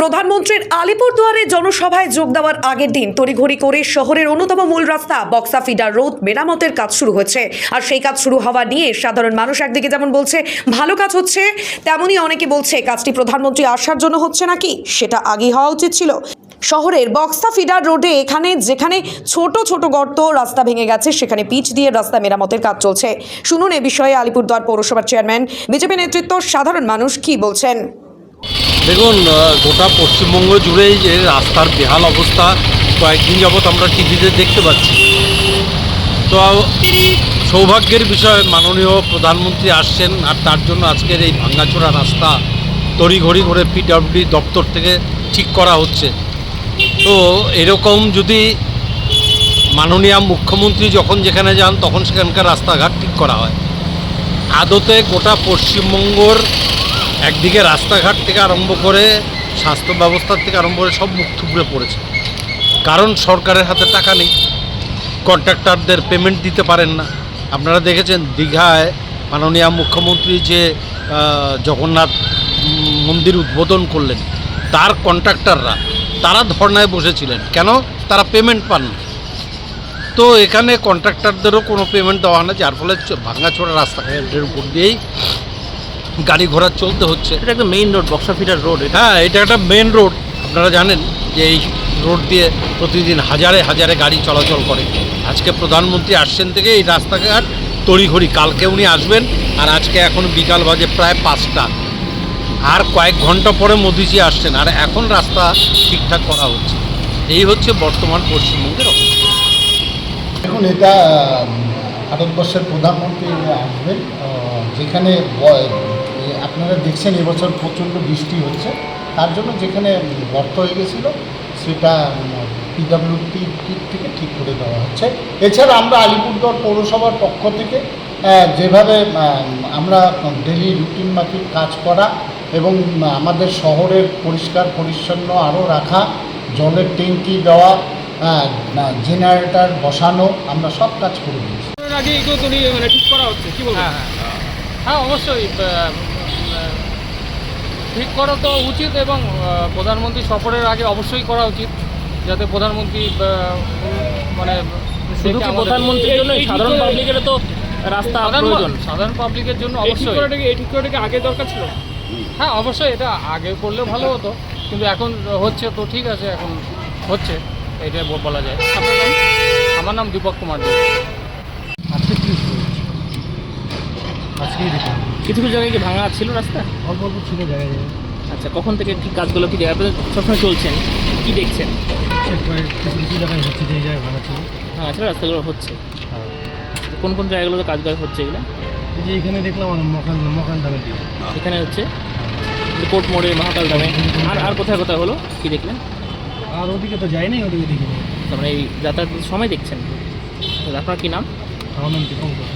প্রধানমন্ত্রীর আলিপুরদুয়ারে জনসভায় যোগ দেওয়ার আগের দিন তড়িঘড়ি করে শহরের অন্যতম মূল রাস্তা, বক্সা ফিডার রোড, মেরামতের কাজ শুরু হয়েছে। আর সেই কাজ শুরু হওয়া নিয়ে সাধারণ মানুষ একদিকে যেমন বলছে, ভালো কাজ হচ্ছে তেমনই অনেকে বলছে, কাজটি প্রধানমন্ত্রী আসার জন্য হচ্ছে নাকি? সেটা আগেই হওয়া উচিত ছিল। শহরের বক্সা ফিডার রোডে এখানে যেখানে ছোট ছোট গর্ত, রাস্তা ভেঙে গেছে, সেখানে পিচ দিয়ে রাস্তা মেরামতের কাজ চলছে। শুনুন এ বিষয়ে আলিপুরদুয়ার পৌরসভার চেয়ারম্যান, বিজেপি নেতৃত্ব সাধারণ মানুষ কি বলছেন? দেখুন গোটা পশ্চিমবঙ্গ জুড়েই যে রাস্তার বেহাল অবস্থা, কয়েকদিন যাবৎ আমরা টিভিতে দেখতে পাচ্ছি। তো সৌভাগ্যের বিষয়, মাননীয় প্রধানমন্ত্রী আসছেন আর তার জন্য আজকের এই ভাঙ্গাচোরা রাস্তা তড়িঘড়ি করে পিডব্লিউডি দপ্তর থেকে ঠিক করা হচ্ছে। তো এরকম যদি মাননীয় মুখ্যমন্ত্রী যখন যেখানে যান, তখন সেখানকার রাস্তাঘাট ঠিক করা হয়। আদতে গোটা পশ্চিমবঙ্গর একদিকে রাস্তাঘাট থেকে আরম্ভ করে স্বাস্থ্য ব্যবস্থার থেকে আরম্ভ করে সব মুখ থুবড়ে পড়েছে। কারণ সরকারের হাতে টাকা নেই কন্ট্রাক্টরদের পেমেন্ট দিতে পারেন না। আপনারা দেখেছেন দীঘায় মাননীয় মুখ্যমন্ত্রী যে জগন্নাথ মন্দির উদ্বোধন করলেন, তার কন্ট্রাক্টররা তারা ধর্নায় বসেছিলেন। কেন? তারা পেমেন্ট পান না। তো এখানে কন্ট্রাক্টরদেরও কোনো পেমেন্ট দেওয়া হয় না, যার ফলে ভাঙাচোরা রাস্তাঘাটের উপর দিয়েই গাড়ি ঘোড়া চলতে হচ্ছে। এটা একটা মেইন রোড বক্সা ফিটার রোড হ্যাঁ এটা একটা মেন রোড আপনারা জানেন যে এই রোড দিয়ে প্রতিদিন হাজারে হাজারে গাড়ি চলাচল করে। আজকে প্রধানমন্ত্রী আসছেন থেকে এই রাস্তাঘাট তড়িঘড়ি কালকে উনি আসবেন আর আজকে এখন বিকাল বাজে প্রায় পাঁচটা। আর কয়েক ঘণ্টা পরে মোদিজি আসছেন আর এখন রাস্তা ঠিকঠাক করা হচ্ছে। এই হচ্ছে বর্তমান পশ্চিমবঙ্গের অবস্থা। দেখুন এটা ভারতবর্ষের প্রধানমন্ত্রী আসবেন যেখানে আপনারা দেখছেন এবছর প্রচণ্ড বৃষ্টি হচ্ছে। তার জন্য যেখানে গর্ত হয়ে গেছিল সেটা পিডাব্লিউটি থেকে ঠিক করে দেওয়া হচ্ছে। এছাড়া আমরা আলিপুরদুয়ার পৌরসভার পক্ষ থেকে যেভাবে আমরা ডেলি রুটিন মাফিক কাজ করা এবং আমাদের শহরের পরিষ্কার পরিচ্ছন্ন আরও রাখা জলের ট্যাঙ্কি দেওয়া জেনারেটর বসানো আমরা সব কাজ করে দিয়েছি। আগে এগুলো মানে ঠিক করা হচ্ছে কি বলব হ্যাঁ অবশ্যই আহ, উম, ঠিক করা তো উচিত এবং প্রধানমন্ত্রী সফরের আগে অবশ্যই করা উচিত যাতে প্রধানমন্ত্রী মানে শুধু কি প্রধানমন্ত্রীর জন্য সাধারণ ঠিক করে- পাবলিকেরও তো রাস্তা প্রয়োজন। সাধারণ পাবলিকের জন্য অবশ্যই। এই ঠিক করাটা কি আগে দরকার ছিল? হ্যাঁ অবশ্যই এটা আগে করলে ভালো হতো কিন্তু এখন হচ্ছে তো ঠিক আছে এখন হচ্ছে এটা ব- বলা যায়। আমার নাম দীপক কুমার দেব আজকে আজকেই দেখুন কিছু কিছু জায়গায় কি ভাঙা ছিল রাস্তা? অল্প অল্প ছিল জায়গায় আচ্ছা কখন থেকে ঠিক কাজগুলো কি আপনারা সবসময় চলছেন কি দেখছেন? কিছু কিছু জায়গায় হচ্ছে যে জায়গায় ভাঙা ছিল। হ্যাঁ আচ্ছা রাস্তাগুলো হচ্ছে। কোন কোন জায়গাগুলোতে কাজ কাজগুলো হচ্ছে এগুলো? যে এখানে দেখলাম মকান দামের দিকে এখানে হচ্ছে? কোর্ট মোড়ে মহাকাল দামে আর আর কোথায় কোথায় হলো? কি দেখলেন? আর ওদিকে তো যাই নাই ওদিকে দেখিনি। তারপরে এই যাতায়াতের সময় দেখছেন। আপনার কি নাম? আমার নাম দীপঙ্কর।